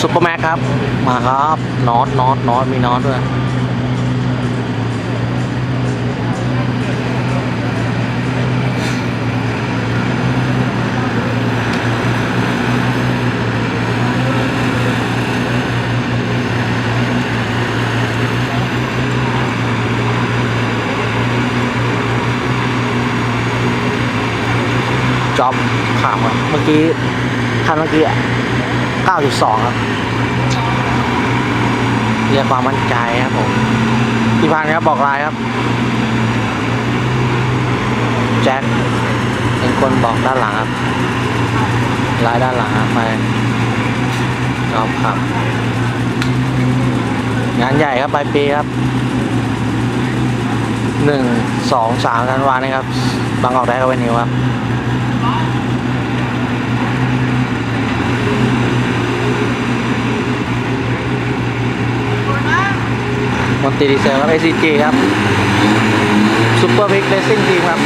ซุปเปอร์แม็กครับ มาครับน็อตน็อตน็อตมีน็อตด้วยจอบขามครับเมื่อกี้คันเมื่อกี้ 9.2 ครับ เรียกความมั่นใจครับผมพี่พันครับบอกลายครับ แจ็คเป็นคนบอกด้านหลังครับลายด้านหลังไปจอบครับ งานใหญ่ครับปลายปีครับหนึ่งสองสามธันวานี่ครับ บางกอกได้ก็เป็นนิวครับ มอน ติดีเซลครับ ACG ครับซูเปอร์บิ๊กเรซิ่งทีมครับ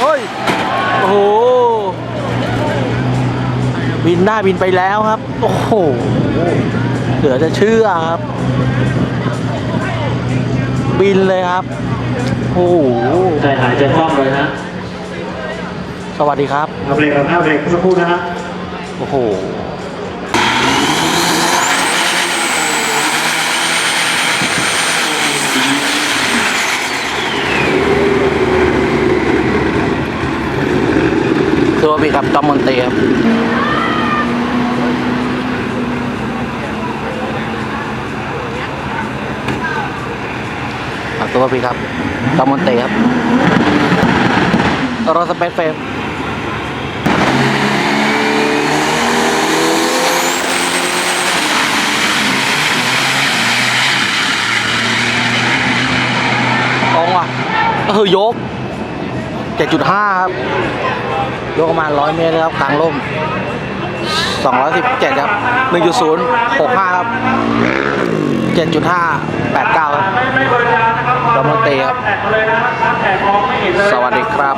เฮ้ย โอ้โห บินได้บินไปแล้วครับ โอ้โห เหลือจะเชื่อครับ บินเลยครับ โอ้โหใจหายใจคล่องเลยนะสวัสดีครับเอาเบรกเอาหน้าเบรกสักครู่นะฮะ โอ้โห ตัวบีครับตอมมอนเตครับตัวบีครับตอมมอนเตครับรถสเปซเฟรมตรงว่ะเออยก 7.5 ครับยกประมาณ 100 เมตรครับกลางร่ม 217 ครับ 1.0 65 ครับ 7.5 89ครับไม่ไม่บริการนะครับดอมเตครับ สวัสดีครับ